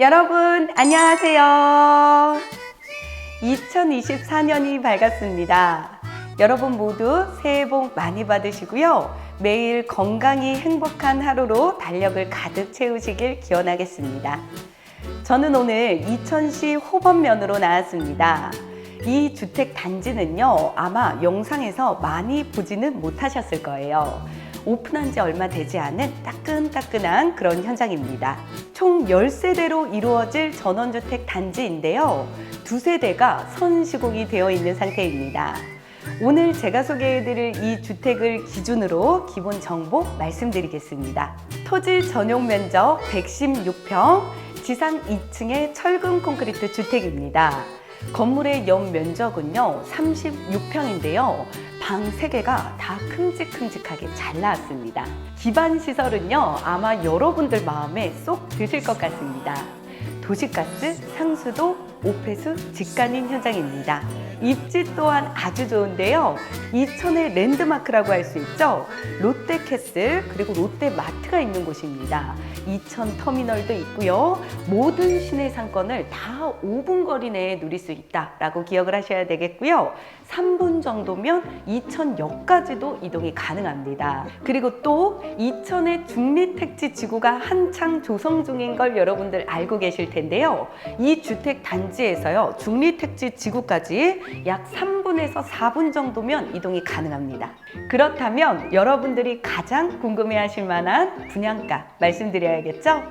여러분, 안녕하세요. 2024년이 밝았습니다. 여러분 모두 새해 복 많이 받으시고요. 매일 건강히 행복한 하루로 달력을 가득 채우시길 기원하겠습니다. 저는 오늘 이천시 호범면으로 나왔습니다. 이 주택 단지는요, 아마 영상에서 많이 보지는 못하셨을 거예요. 오픈한 지 얼마 되지 않은 따끈따끈한 그런 현장입니다. 총 10세대로 이루어질 전원주택 단지인데요. 두 세대가 선시공이 되어 있는 상태입니다. 오늘 제가 소개해드릴 이 주택을 기준으로 기본 정보 말씀드리겠습니다. 토지 전용 면적 116평, 지상 2층의 철근 콘크리트 주택입니다. 건물의 연 면적은요, 36평인데요. 방 3개가 다 큼직큼직하게 잘 나왔습니다. 기반 시설은요, 아마 여러분들 마음에 쏙 드실 것 같습니다. 도시가스, 상수도, 오폐수, 직관인 현장입니다. 입지 또한 아주 좋은데요. 이천의 랜드마크라고 할 수 있죠. 롯데캐슬 그리고 롯데마트가 있는 곳입니다. 이천 터미널도 있고요. 모든 시내 상권을 다 5분 거리 내에 누릴 수 있다라고 기억을 하셔야 되겠고요. 3분 정도면 이천역까지도 이동이 가능합니다. 그리고 또 이천의 중리택지 지구가 한창 조성 중인 걸 여러분들 알고 계실 텐데요. 이 주택 단 지에서요. 중리택지 지구까지 약 3분에서 4분 정도면 이동이 가능합니다. 그렇다면 여러분들이 가장 궁금해하실 만한 분양가 말씀드려야겠죠?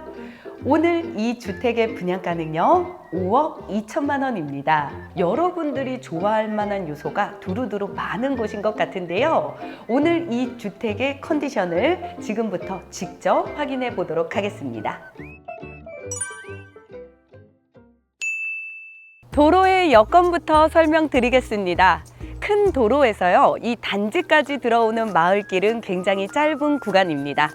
오늘 이 주택의 분양가는요, 5억 2천만 원입니다. 여러분들이 좋아할 만한 요소가 두루두루 많은 곳인 것 같은데요. 오늘 이 주택의 컨디션을 지금부터 직접 확인해 보도록 하겠습니다. 도로의 여건부터 설명드리겠습니다. 큰 도로에서요, 이 단지까지 들어오는 마을길은 굉장히 짧은 구간입니다.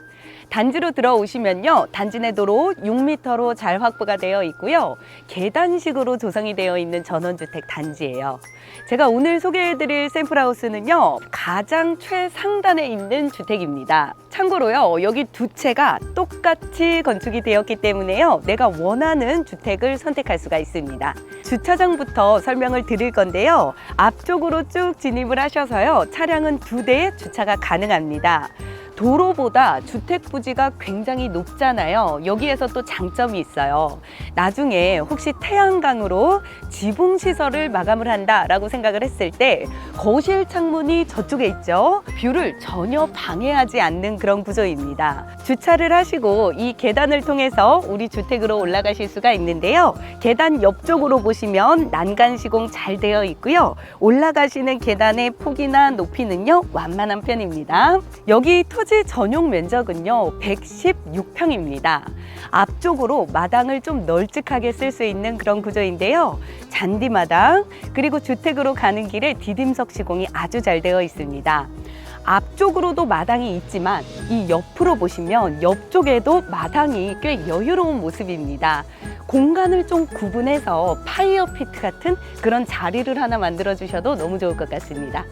단지로 들어오시면요, 단지 내 도로 6m로 잘 확보가 되어 있고요, 계단식으로 조성이 되어 있는 전원주택 단지예요. 제가 오늘 소개해드릴 샘플하우스는요, 가장 최상단에 있는 주택입니다. 참고로요, 여기 두 채가 똑같이 건축이 되었기 때문에요, 내가 원하는 주택을 선택할 수가 있습니다. 주차장부터 설명을 드릴 건데요, 앞쪽으로 쭉 진입을 하셔서요, 차량은 두 대의 주차가 가능합니다. 도로보다 주택 부지가 굉장히 높잖아요. 여기에서 또 장점이 있어요. 나중에 혹시 태양광으로 지붕 시설을 마감을 한다라고 생각을 했을 때 거실 창문이 저쪽에 있죠. 뷰를 전혀 방해하지 않는 그런 구조입니다. 주차를 하시고 이 계단을 통해서 우리 주택으로 올라가실 수가 있는데요. 계단 옆쪽으로 보시면 난간 시공 잘 되어 있고요. 올라가시는 계단의 폭이나 높이는요 완만한 편입니다. 여기 토지 전용 면적은요 116평입니다. 앞쪽으로 마당을 좀 널찍하게 쓸 수 있는 그런 구조인데요. 잔디마당 그리고 주택으로 가는 길에 디딤석 시공이 아주 잘 되어 있습니다. 앞쪽으로도 마당이 있지만 이 옆으로 보시면 옆쪽에도 마당이 꽤 여유로운 모습입니다. 공간을 좀 구분해서 파이어 피트 같은 그런 자리를 하나 만들어 주셔도 너무 좋을 것 같습니다.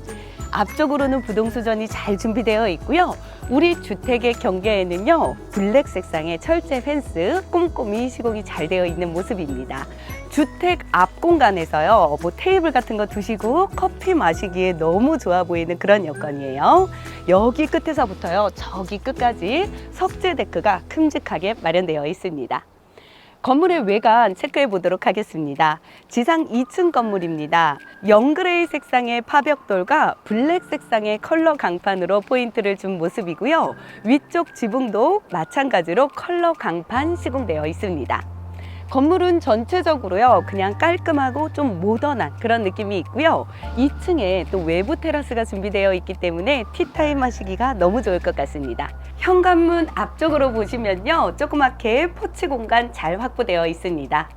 앞쪽으로는 부동수전이 잘 준비되어 있고요. 우리 주택의 경계에는요, 블랙 색상의 철제 펜스 꼼꼼히 시공이 잘 되어 있는 모습입니다. 주택 앞 공간에서요, 뭐 테이블 같은 거 두시고 커피 마시기에 너무 좋아 보이는 그런 여건이에요. 여기 끝에서부터요, 저기 끝까지 석재 데크가 큼직하게 마련되어 있습니다. 건물의 외관 체크해 보도록 하겠습니다. 지상 2층 건물입니다. 영그레이 색상의 파벽돌과 블랙 색상의 컬러 강판으로 포인트를 준 모습이고요. 위쪽 지붕도 마찬가지로 컬러 강판 시공되어 있습니다. 건물은 전체적으로요, 그냥 깔끔하고 좀 모던한 그런 느낌이 있고요. 2층에 또 외부 테라스가 준비되어 있기 때문에 티타임 하시기가 너무 좋을 것 같습니다. 현관문 앞쪽으로 보시면요, 조그맣게 포치 공간 잘 확보되어 있습니다.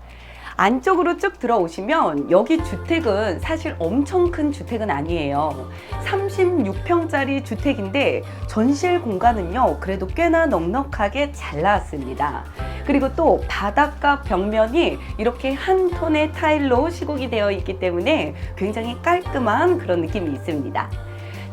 안쪽으로 쭉 들어오시면 여기 주택은 사실 엄청 큰 주택은 아니에요. 36평짜리 주택인데 전실 공간은요, 그래도 꽤나 넉넉하게 잘 나왔습니다. 그리고 또 바닥과 벽면이 이렇게 한 톤의 타일로 시공이 되어 있기 때문에 굉장히 깔끔한 그런 느낌이 있습니다.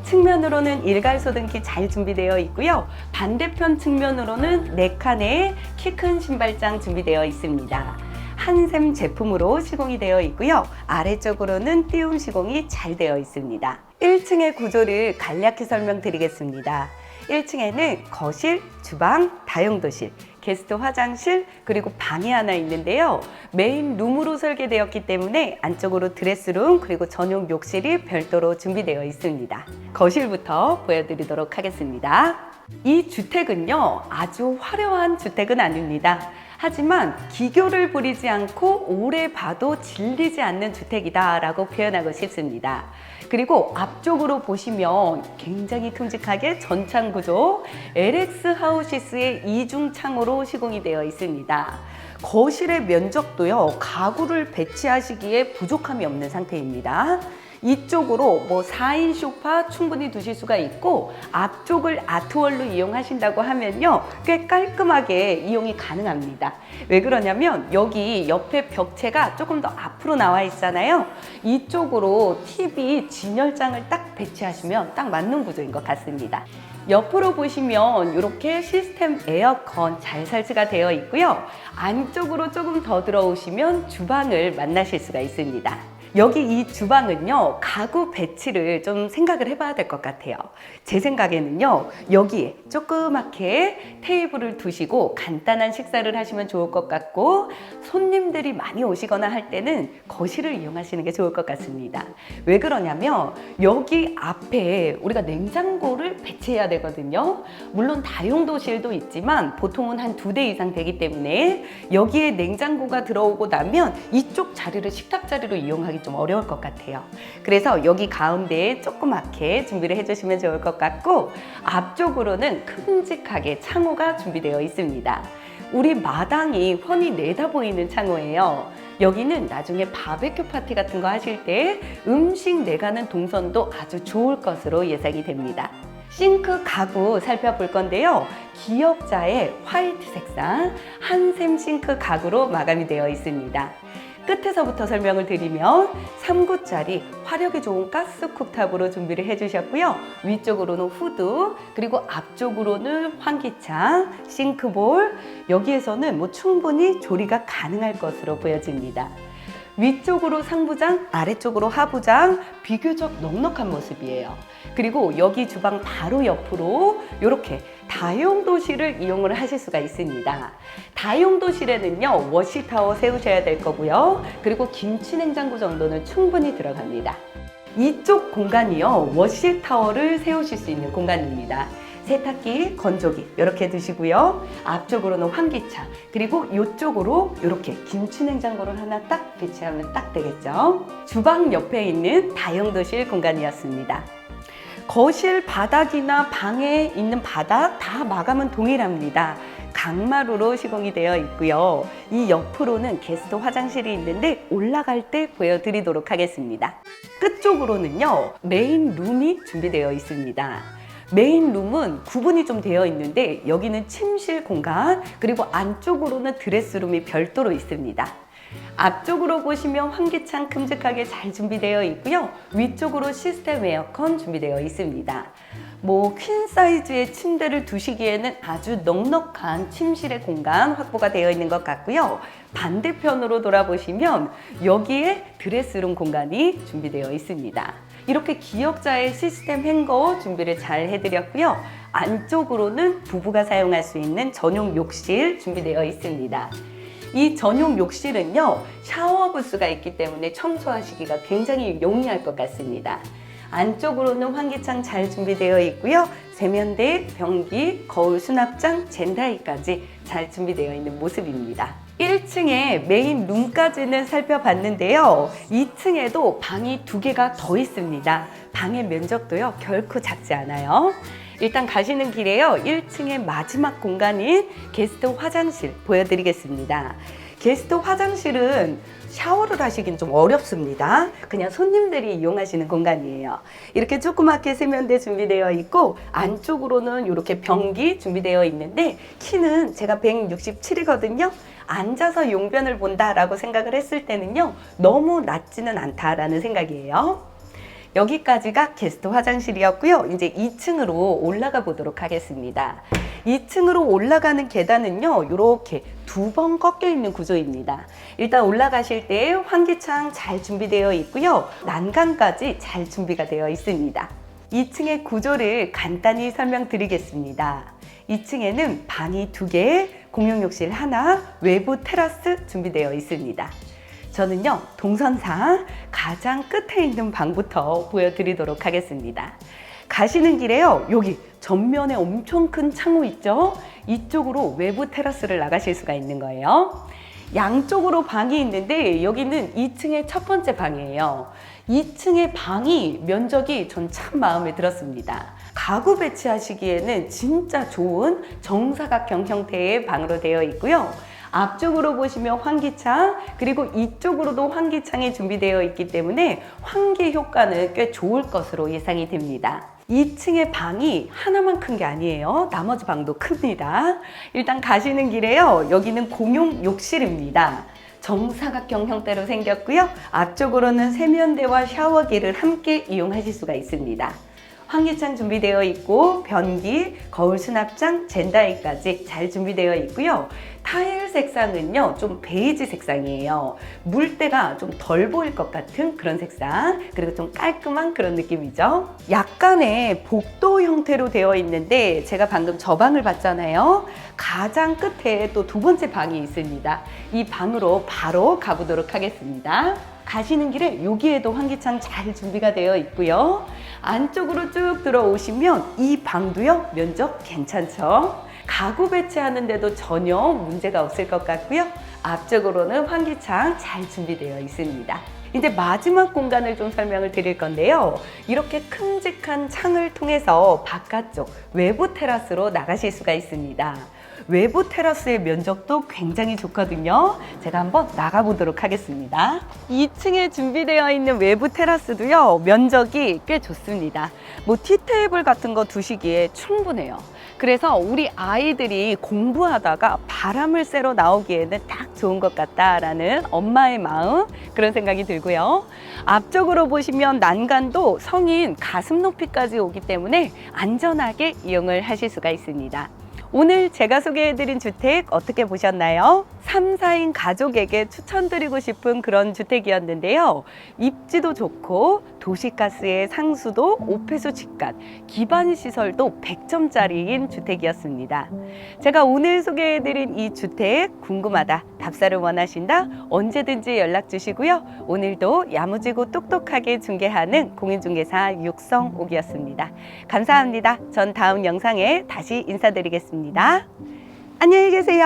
측면으로는 일괄소등기 잘 준비되어 있고요. 반대편 측면으로는 네 칸의 키 큰 신발장 준비되어 있습니다. 한샘 제품으로 시공이 되어 있고요. 아래쪽으로는 띄움 시공이 잘 되어 있습니다. 1층의 구조를 간략히 설명드리겠습니다. 1층에는 거실, 주방, 다용도실, 게스트 화장실, 그리고 방이 하나 있는데요. 메인 룸으로 설계되었기 때문에 안쪽으로 드레스룸, 그리고 전용 욕실이 별도로 준비되어 있습니다. 거실부터 보여드리도록 하겠습니다. 이 주택은요, 아주 화려한 주택은 아닙니다. 하지만 기교를 부리지 않고 오래 봐도 질리지 않는 주택이다라고 표현하고 싶습니다. 그리고 앞쪽으로 보시면 굉장히 큼직하게 전창 구조 LX 하우시스의 이중 창호로 시공이 되어 있습니다. 거실의 면적도요, 가구를 배치하시기에 부족함이 없는 상태입니다. 이쪽으로 뭐 4인 소파 충분히 두실 수가 있고 앞쪽을 아트월로 이용하신다고 하면요 꽤 깔끔하게 이용이 가능합니다. 왜 그러냐면 여기 옆에 벽체가 조금 더 앞으로 나와 있잖아요. 이쪽으로 TV 진열장을 딱 배치하시면 딱 맞는 구조인 것 같습니다. 옆으로 보시면 이렇게 시스템 에어컨 잘 설치가 되어 있고요. 안쪽으로 조금 더 들어오시면 주방을 만나실 수가 있습니다 여기 이 주방은요, 가구 배치를 좀 생각을 해봐야 될 것 같아요. 제 생각에는요, 여기에 조그맣게 테이블을 두시고 간단한 식사를 하시면 좋을 것 같고, 손님들이 많이 오시거나 할 때는 거실을 이용하시는 게 좋을 것 같습니다. 왜 그러냐면, 여기 앞에 우리가 냉장고를 배치해야 되거든요. 물론 다용도실도 있지만, 보통은 한 두 대 이상 되기 때문에, 여기에 냉장고가 들어오고 나면 이쪽 자리를 식탁 자리로 이용하기 좀 어려울 것 같아요. 그래서 여기 가운데에 조그맣게 준비를 해주시면 좋을 것 같고 앞쪽으로는 큼직하게 창호가 준비되어 있습니다. 우리 마당이 훤히 내다 보이는 창호예요. 여기는 나중에 바베큐 파티 같은 거 하실 때 음식 내가는 동선도 아주 좋을 것으로 예상이 됩니다. 싱크 가구 살펴볼 건데요. 기역자의 화이트 색상 한샘 싱크 가구로 마감이 되어 있습니다. 끝에서부터 설명을 드리면 3구짜리 화력이 좋은 가스 쿡탑으로 준비를 해주셨고요. 위쪽으로는 후드, 그리고 앞쪽으로는 환기창, 싱크볼, 여기에서는 뭐 충분히 조리가 가능할 것으로 보여집니다. 위쪽으로 상부장, 아래쪽으로 하부장, 비교적 넉넉한 모습이에요. 그리고 여기 주방 바로 옆으로 이렇게 다용도실을 이용을 하실 수가 있습니다. 다용도실에는요, 워시타워 세우셔야 될 거고요. 그리고 김치냉장고 정도는 충분히 들어갑니다. 이쪽 공간이요, 워시타워를 세우실 수 있는 공간입니다. 세탁기, 건조기 이렇게 두시고요. 앞쪽으로는 환기창 그리고 이쪽으로 이렇게 김치냉장고를 하나 딱 배치하면 딱 되겠죠. 주방 옆에 있는 다용도실 공간이었습니다. 거실 바닥이나 방에 있는 바닥 다 마감은 동일합니다. 강마루로 시공이 되어 있고요. 이 옆으로는 게스트 화장실이 있는데 올라갈 때 보여드리도록 하겠습니다. 끝쪽으로는요, 메인 룸이 준비되어 있습니다. 메인 룸은 구분이 좀 되어 있는데 여기는 침실 공간 그리고 안쪽으로는 드레스룸이 별도로 있습니다. 앞쪽으로 보시면 환기창 큼직하게 잘 준비되어 있고요. 위쪽으로 시스템 에어컨 준비되어 있습니다. 뭐 퀸 사이즈의 침대를 두시기에는 아주 넉넉한 침실의 공간 확보가 되어 있는 것 같고요. 반대편으로 돌아보시면 여기에 드레스룸 공간이 준비되어 있습니다. 이렇게 기역자의 시스템 행거 준비를 잘 해드렸고요. 안쪽으로는 부부가 사용할 수 있는 전용 욕실 준비되어 있습니다. 이 전용 욕실은요, 샤워 부스가 있기 때문에 청소하시기가 굉장히 용이할 것 같습니다. 안쪽으로는 환기창 잘 준비되어 있고요. 세면대, 변기, 거울 수납장, 젠다이까지 잘 준비되어 있는 모습입니다. 1층에 메인 룸까지는 살펴봤는데요. 2층에도 방이 두 개가 더 있습니다. 방의 면적도요, 결코 작지 않아요. 일단 가시는 길에요. 1층의 마지막 공간인 게스트 화장실 보여드리겠습니다. 게스트 화장실은 샤워를 하시긴 좀 어렵습니다. 그냥 손님들이 이용하시는 공간이에요. 이렇게 조그맣게 세면대 준비되어 있고 안쪽으로는 이렇게 변기 준비되어 있는데 키는 제가 167이거든요. 앉아서 용변을 본다라고 생각을 했을 때는요. 너무 낮지는 않다라는 생각이에요. 여기까지가 게스트 화장실이었고요. 이제 2층으로 올라가 보도록 하겠습니다. 2층으로 올라가는 계단은요, 이렇게 두 번 꺾여 있는 구조입니다. 일단 올라가실 때 환기창 잘 준비되어 있고요. 난간까지 잘 준비가 되어 있습니다. 2층의 구조를 간단히 설명드리겠습니다. 2층에는 방이 두 개, 공용욕실 하나, 외부 테라스 준비되어 있습니다. 저는요, 동선상 가장 끝에 있는 방부터 보여드리도록 하겠습니다. 가시는 길에요, 여기 전면에 엄청 큰 창호 있죠? 이쪽으로 외부 테라스를 나가실 수가 있는 거예요. 양쪽으로 방이 있는데 여기는 2층의 첫 번째 방이에요. 2층의 방이 면적이 전 참 마음에 들었습니다. 가구 배치하시기에는 진짜 좋은 정사각형 형태의 방으로 되어 있고요. 앞쪽으로 보시면 환기창 그리고 이쪽으로도 환기창이 준비되어 있기 때문에 환기 효과는 꽤 좋을 것으로 예상이 됩니다. 2층의 방이 하나만 큰 게 아니에요. 나머지 방도 큽니다. 일단 가시는 길에요. 여기는 공용 욕실입니다. 정사각형 형태로 생겼고요. 앞쪽으로는 세면대와 샤워기를 함께 이용하실 수가 있습니다. 환기창 준비되어 있고 변기, 거울 수납장, 젠다이까지 잘 준비되어 있고요. 타일 색상은요 좀 베이지 색상이에요. 물때가 좀 덜 보일 것 같은 그런 색상 그리고 좀 깔끔한 그런 느낌이죠. 약간의 복도 형태로 되어 있는데 제가 방금 저 방을 봤잖아요. 가장 끝에 또 두 번째 방이 있습니다. 이 방으로 바로 가보도록 하겠습니다. 가시는 길에 여기에도 환기창 잘 준비가 되어 있고요. 안쪽으로 쭉 들어오시면 이 방도요 면적 괜찮죠? 가구 배치하는데도 전혀 문제가 없을 것 같고요. 앞쪽으로는 환기창 잘 준비되어 있습니다. 이제 마지막 공간을 좀 설명을 드릴 건데요. 이렇게 큼직한 창을 통해서 바깥쪽 외부 테라스로 나가실 수가 있습니다. 외부 테라스의 면적도 굉장히 좋거든요. 제가 한번 나가보도록 하겠습니다. 2층에 준비되어 있는 외부 테라스도요, 면적이 꽤 좋습니다. 뭐 티테이블 같은 거 두시기에 충분해요. 그래서 우리 아이들이 공부하다가 바람을 쐬러 나오기에는 딱 좋은 것 같다라는 엄마의 마음 그런 생각이 들고요. 앞쪽으로 보시면 난간도 성인 가슴 높이까지 오기 때문에 안전하게 이용을 하실 수가 있습니다. 오늘 제가 소개해드린 주택 어떻게 보셨나요? 3, 4인 가족에게 추천드리고 싶은 그런 주택이었는데요. 입지도 좋고 도시가스의 상수도, 오폐수 직관, 기반 시설도 100점짜리인 주택이었습니다. 제가 오늘 소개해드린 이 주택 궁금하다, 답사를 원하신다 언제든지 연락 주시고요. 오늘도 야무지고 똑똑하게 중개하는 공인중개사 육성옥이었습니다. 감사합니다. 전 다음 영상에 다시 인사드리겠습니다. 안녕히 계세요.